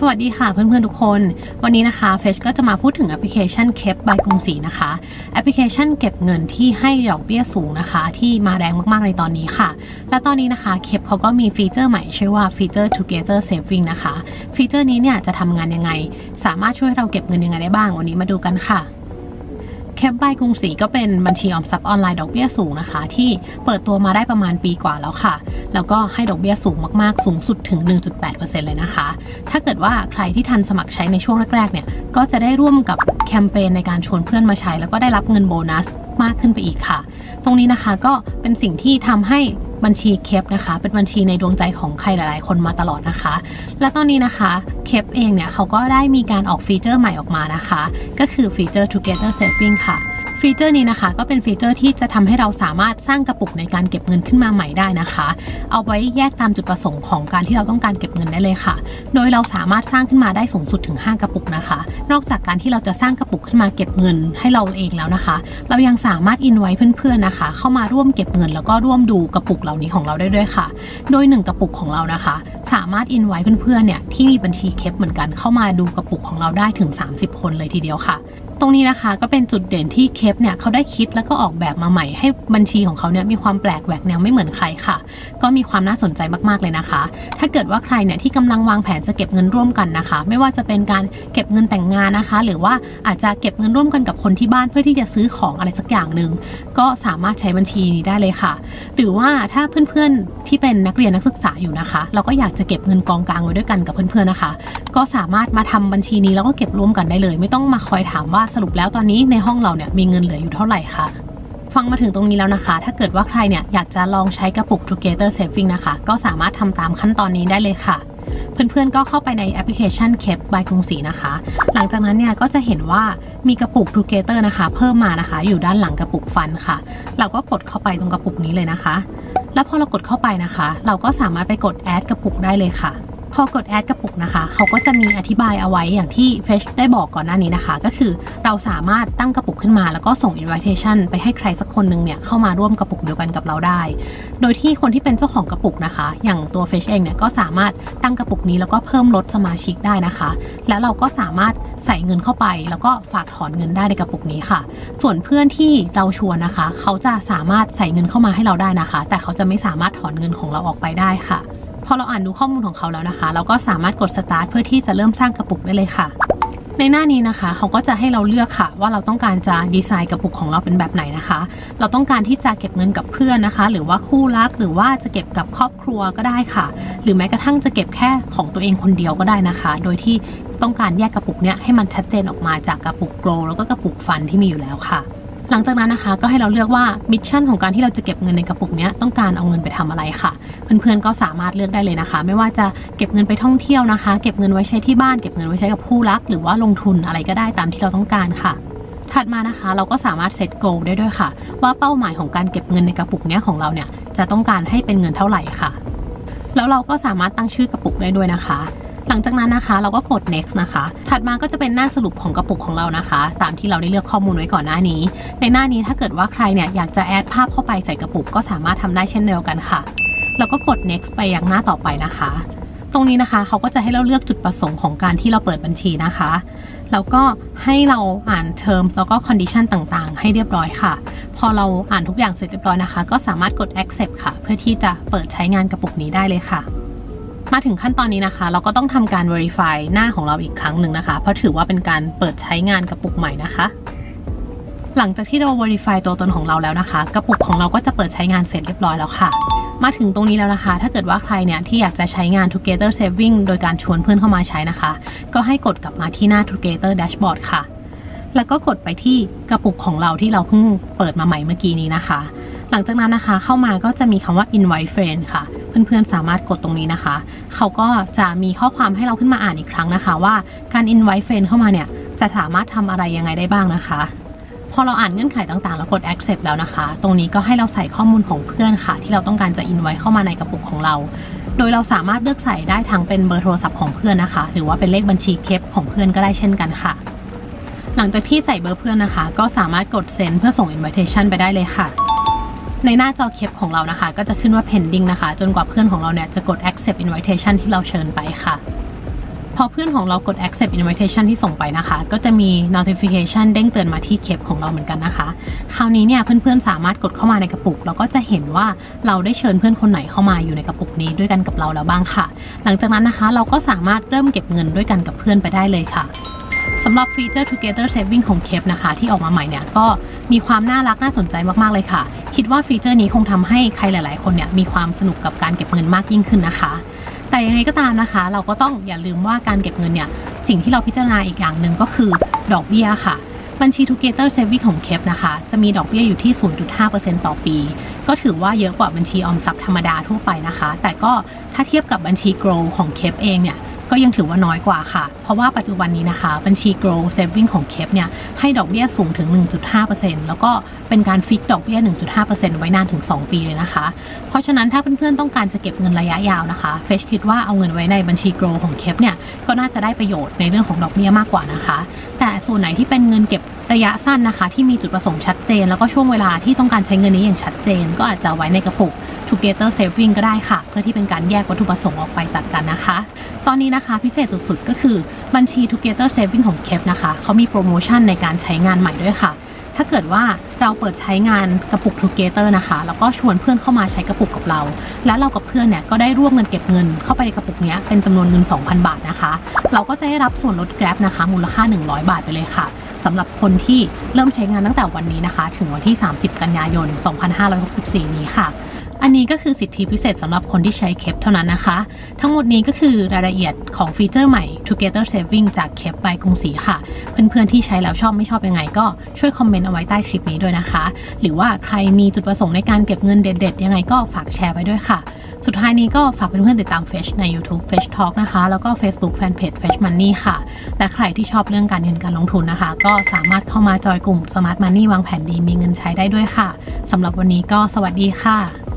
สวัสดีค่ะเพื่อนๆทุกคน วันนี้นะคะเฟชก็จะมาพูดถึงแอปพลิเคชันเคปบายกรุงศรีนะคะ แอปพลิเคชันเก็บเงินที่ให้ดอกเบี้ยสูงนะคะ ที่มาแรงมากๆในตอนนี้ค่ะ และตอนนี้นะคะเคปเขาก็มีฟีเจอร์ใหม่ชื่อว่าฟีเจอร์ Together Saving นะคะ ฟีเจอร์นี้เนี่ยจะทำงานยังไง สามารถช่วยเราเก็บเงินยังไงได้บ้างวันนี้มาดูกันค่ะ แคปบายกรุงศรีก็เป็นบัญชีออมทรัพย์ออนไลน์ดอกเบี้ยสูงนะคะ ที่เปิดตัวมาได้ประมาณปีกว่าแล้วค่ะ แล้วก็ให้ดอกเบี้ยสูงมากๆ สูงสุดถึง 1.8%เลยนะคะ ถ้าเกิดว่าใครที่ทันสมัครใช้ในช่วงแรกๆเนี่ยก็จะได้ร่วมกับแคมเปญในการชวนเพื่อนมาใช้ แล้วก็ได้รับเงินโบนัส มากขึ้นไปอีกค่ะ ตรงนี้นะคะก็เป็นสิ่งที่ทำให้บัญชีเคปนะคะ เป็นบัญชีในดวงใจของใครหลาย ๆ คนมาตลอดนะคะ และตอนนี้นะคะเคปเองเนี่ยเขาก็ได้มีการออกฟีเจอร์ใหม่ออกมานะคะ ก็คือฟีเจอร์ Together Saving ค่ะ ฟีเจอร์นี้นะคะ ก็เป็นฟีเจอร์ที่จะทำให้เราสามารถสร้างกระปุกในการเก็บเงินขึ้นมาใหม่ได้นะคะ เอาไว้แยกตามจุดประสงค์ของการที่เราต้องการเก็บเงินได้เลยค่ะ โดยเราสามารถสร้างขึ้นมาได้สูงสุดถึง 5 กระปุกนะคะ นอกจากการที่เราจะสร้างกระปุกขึ้นมาเก็บเงินให้เราเองแล้วนะคะ เรายังสามารถอินไว้เพื่อนๆนะคะ เข้ามาร่วมเก็บเงิน แล้วก็ร่วมดูกระปุกเหล่านี้ของเราได้ด้วยค่ะ โดย 1 กระปุกของเรานะคะ สามารถอินไว้เพื่อนๆเนี่ยที่มีบัญชีเคปเหมือนกันเข้ามาดูกระปุกของเราได้ถึง 30 คนเลยทีเดียวค่ะ ตรงนี้นะคะก็เป็นจุดเด่นที่เคปเนี่ยเขาได้คิดแล้วก็ออกแบบมาใหม่ ให้บัญชีของเขาเนี่ยมีความแปลกแหวกแนวไม่เหมือนใครค่ะ ก็มีความน่าสนใจมากๆเลยนะคะ ถ้าเกิดว่าใครเนี่ยที่กำลังวางแผนจะเก็บเงินร่วมกันนะคะ ไม่ว่าจะเป็นการเก็บเงินแต่งงานนะคะ หรือว่าอาจจะเก็บเงินร่วมกันกับคนที่บ้านเพื่อที่จะซื้อของอะไรสักอย่างหนึ่งก็สามารถใช้บัญชีนี้ได้เลยค่ะ หรือว่าถ้าเพื่อนๆที่เป็นนักเรียนนักศึกษาอยู่นะคะ เราก็อยากจะเก็บเงินกองกลางไว้ด้วยกันกับเพื่อนๆนะคะ ก็สามารถมาทำบัญชีนี้แล้วก็เก็บร่วมกันได้เลย ไม่ต้องมาคอยถามว่าสรุปแล้วตอนนี้ในห้องเราเนี่ยมีเงินเหลืออยู่เท่าไหร่คะฟังมาถึงตรงนี้แล้วนะคะ ถ้าเกิดว่าใครเนี่ยอยากจะลองใช้กระปุก Together Saving นะคะ ก็สามารถทำตามขั้นตอนนี้ได้เลยค่ะ เพื่อนๆก็เข้าไปในแอปพลิเคชัน Kept by กรุงศรีนะคะ หลังจากนั้นเนี่ยก็จะเห็นว่ามีกระปุก Together นะคะ เพิ่มมานะคะ อยู่ด้านหลังกระปุกฟันค่ะ เราก็กดเข้าไปตรงกระปุกนี้เลยนะคะ แล้วพอเรากดเข้าไปนะคะ เราก็สามารถไปกด add กระปุกได้เลยค่ะ พอกด add กระปุกนะคะ เขาก็จะมีอธิบายเอาไว้อย่างที่เฟชได้บอกก่อนหน้านี้นะคะ ก็คือเราสามารถตั้งกระปุกขึ้นมา แล้วก็ส่ง invitation ไปให้ใครสักคนหนึ่งเนี่ยเข้ามาร่วมกระปุกเดียวกันกับเราได้ โดยที่คนที่เป็นเจ้าของกระปุกนะคะ อย่างตัวเฟชเองเนี่ยก็สามารถตั้งกระปุกนี้แล้วก็เพิ่มลดสมาชิกได้นะคะ แล้วเราก็สามารถใส่เงินเข้าไป แล้วก็ฝากถอนเงินได้ในกระปุกนี้ค่ะ ส่วนเพื่อนที่เราชวนนะคะ เขาจะสามารถใส่เงินเข้ามาให้เราได้นะคะ แต่เขาจะไม่สามารถถอนเงินของเราออกไปได้ค่ะ พอเราอ่านดูข้อมูลของเขาแล้วนะคะ เราก็สามารถกด start เพื่อที่จะเริ่มสร้างกระปุกได้เลยค่ะ ในหน้านี้นะคะ เขาก็จะให้เราเลือกค่ะ ว่าเราต้องการจะดีไซน์กระปุกของเราเป็นแบบไหนนะคะ เราต้องการที่จะเก็บเงินกับเพื่อนนะคะ หรือว่าคู่รักหรือว่าจะเก็บกับครอบครัวก็ได้ค่ะ หรือแม้กระทั่งจะเก็บแค่ของตัวเองคนเดียวก็ได้นะคะ โดยที่ต้องการแยกกระปุกเนี้ยให้มันชัดเจนออกมาจากกระปุกโกลแล้วก็กระปุกฟันที่มีอยู่แล้วค่ะ หลังจากนั้นนะคะก็ให้เราเลือกว่ามิชชั่นของการที่เราจะเก็บเงินในกระปุกนี้ต้องการเอาเงินไปทำอะไรค่ะ เพื่อนๆก็สามารถเลือกได้เลยนะคะ ไม่ว่าจะเก็บเงินไปท่องเที่ยวนะคะ เก็บเงินไว้ใช้ที่บ้าน เก็บเงินไว้ใช้กับคู่รัก หรือว่าลงทุนอะไรก็ได้ตามที่เราต้องการค่ะถัดมานะคะเราก็สามารถเซตโกลได้ด้วยค่ะ ว่าเป้าหมายของการเก็บเงินในกระปุกนี้ของเราเนี่ยจะต้องการให้เป็นเงินเท่าไหร่ค่ะ แล้วเราก็สามารถตั้งชื่อกระปุกได้ด้วยนะคะ หลังจากนั้นนะคะ เราก็กด next นะคะ ถัดมาก็จะเป็นหน้าสรุปของกระปุกของเรานะคะ ตามที่เราได้เลือกข้อมูลไว้ก่อนหน้านี้ ในหน้านี้ถ้าเกิดว่าใครเนี่ยอยากจะแอดภาพเข้าไปใส่กระปุกก็สามารถทำได้เช่นเดียวกันค่ะ แล้วก็กด next ไปยังหน้าต่อไปนะคะ ตรงนี้นะคะเขาก็จะให้เราเลือกจุดประสงค์ของการที่เราเปิดบัญชีนะคะแล้วก็ให้เราอ่าน terms แล้วก็ condition ต่างๆ ให้เรียบร้อยค่ะ พอเราอ่านทุกอย่างเสร็จเรียบร้อยนะคะ ก็สามารถกด accept ค่ะ เพื่อที่จะเปิดใช้งานกระปุกนี้ได้เลยค่ะ มาถึงขั้นตอนนี้นะคะ เราก็ต้องทำการ verify หน้าของเราอีกครั้งหนึ่งนะคะ เพราะถือว่าเป็นการเปิดใช้งานกระปุกใหม่นะคะหลังจากที่เรา verify ตัวตนของเราแล้วนะคะ กระปุกของเราก็จะเปิดใช้งานเสร็จเรียบร้อยแล้วค่ะ มาถึงตรงนี้แล้วนะคะ ถ้าเกิดว่าใครเนี่ยที่อยากจะใช้งาน Together Saving โดยการชวนเพื่อนเข้ามาใช้นะคะ ก็ให้กดกลับมาที่หน้า Together Dashboard ค่ะ แล้วก็กดไปที่กระปุกของเราที่เราเพิ่งเปิดมาใหม่เมื่อกี้นี้นะคะ หลังจากนั้นนะคะเข้ามาก็จะมีคำว่า invite friend ค่ะ เพื่อนๆ สามารถกดตรงนี้นะคะ เขาก็จะมีข้อความให้เราขึ้นมาอ่านอีกครั้งนะคะ ว่าการ invite friend เข้ามาเนี่ย จะสามารถทำอะไรยังไงได้บ้างนะคะ พอเราอ่านเงื่อนไขต่างๆ แล้วกด accept แล้วนะคะ ตรงนี้ก็ให้เราใส่ข้อมูลของเพื่อนค่ะ ที่เราต้องการจะ invite เข้ามาในกระปุกของเรา โดยเราสามารถเลือกใส่ได้ทั้งเป็นเบอร์โทรศัพท์ของเพื่อนนะคะ หรือว่าเป็นเลขบัญชีเคปของเพื่อนก็ได้เช่นกันค่ะ หลังจากที่ใส่เบอร์เพื่อนนะคะ ก็สามารถกด send เพื่อส่ง invitation ไปได้เลยค่ะ ในหน้าจอเคปของเรานะคะ ก็จะขึ้นว่า pending นะคะ จนกว่าเพื่อนของเราเนี่ยจะกด accept invitation ที่เราเชิญไปค่ะ พอเพื่อนของเรากด accept invitation ที่ส่งไปนะคะ ก็จะมี notification เด้งเตือนมาที่เคปของเราเหมือนกันนะคะ คราวนี้เนี่ยเพื่อนๆสามารถกดเข้ามาในกระปุก แล้วก็จะเห็นว่าเราได้เชิญเพื่อนคนไหนเข้ามาอยู่ในกระปุกนี้ด้วยกันกับเราแล้วบ้างค่ะ หลังจากนั้นนะคะเราก็สามารถเริ่มเก็บเงินด้วยกันกับเพื่อนไปได้เลยค่ะ สำหรับฟีเจอร์ Together Saving ของเคปนะคะที่ออกมาใหม่เนี่ยก็มีความน่ารักน่าสนใจมาก ๆ เลยค่ะ คิดว่าฟีเจอร์นี้คงทำให้ใครหลาย ๆ คนเนี่ยมีความสนุกกับการเก็บเงินมากยิ่งขึ้นนะคะ แต่ยังไงก็ตามนะคะ เราก็ต้องอย่าลืมว่าการเก็บเงินเนี่ยสิ่งที่เราพิจารณาอีกอย่างหนึ่งก็คือดอกเบี้ยค่ะ บัญชี Together Saving ของเคปนะคะจะมีดอกเบี้ยอยู่ที่ 0.5%ต่อปี ก็ถือว่าเยอะกว่าบัญชีออมทรัพย์ธรรมดาทั่วไปนะคะ แต่ก็ถ้าเทียบกับบัญชี Grow ของเคปเองเนี่ย ก็ยังถือว่าน้อยกว่าค่ะ เพราะว่าปัจจุบันนี้นะคะ บัญชี Grow Saving ของเคปเนี่ยให้ดอกเบี้ยสูงถึง 1.5%แล้วก็เป็นการฟิกดอกเบี้ย 1.5%ไว้นานถึง 2 ปีเลยนะคะ เพราะฉะนั้นถ้าเพื่อนๆต้องการจะเก็บเงินระยะยาวนะคะเฟชคิดว่าเอาเงินไว้ในบัญชี Grow ของเคปเนี่ยก็น่าจะได้ประโยชน์ในเรื่องของดอกเบี้ยมากกว่านะคะ แต่ส่วนไหนที่เป็นเงินเก็บระยะสั้นนะคะ ที่มีจุดประสงค์ชัดเจน แล้วก็ช่วงเวลาที่ต้องการใช้เงินนี้อย่างชัดเจน ก็อาจจะไว้ในกระปุก Together Saving ก็ได้ค่ะ เพื่อที่เป็นการแยกวัตถุประสงค์ออกไปจากกันนะคะ ตอนนี้นะคะพิเศษสุดๆ ก็คือบัญชี Together Saving ของเคปนะคะเขามีโปรโมชั่นในการใช้งานใหม่ด้วยค่ะ ถ้าเกิดว่าเราเปิดใช้งานกระปุก Together นะคะ แล้วก็ชวนเพื่อนเข้ามาใช้กระปุกกับเรา และเรากับเพื่อนเนี่ยก็ได้ร่วมเงินเก็บเงินเข้าไปในกระปุกนี้เป็นจำนวนเงิน 2,000 บาทนะคะ เราก็จะได้รับส่วนลด Grab นะคะ มูลค่า 100 บาทไปเลยค่ะสำหรับคนที่เริ่มใช้งานตั้งแต่วันนี้นะคะ ถึงวันที่ 30 กันยายน 2564 นี้ค่ะ อันนี้ก็คือสิทธิพิเศษสำหรับคนที่ใช้เคปเท่านั้นนะคะ ทั้งหมดนี้ก็คือรายละเอียดของฟีเจอร์ใหม่ Together Saving จากเคปไปกรุงศรีค่ะ เพื่อนๆที่ใช้แล้วชอบไม่ชอบยังไง ก็ช่วยคอมเมนต์เอาไว้ใต้คลิปนี้ด้วยนะคะ หรือว่าใครมีจุดประสงค์ในการเก็บเงินเด็ดๆ ยังไงก็ฝากแชร์ไว้ด้วยค่ะ สุดท้ายนี้ก็ฝากเพื่อนๆติดตามเฟชใน YouTube f e s h Talk นะคะ แล้วก็ Facebook Fanpage f e s h Money ค่ะ และใครที่ชอบเรื่องการเงินการลงทุนนะคะ ก็สามารถเข้ามาจอยกลุ่ม Smart Money วางแผนดีมีเงินใช้ได้ด้วยค่ะสำหรับวันนี้ก็สวัสดีค่ะ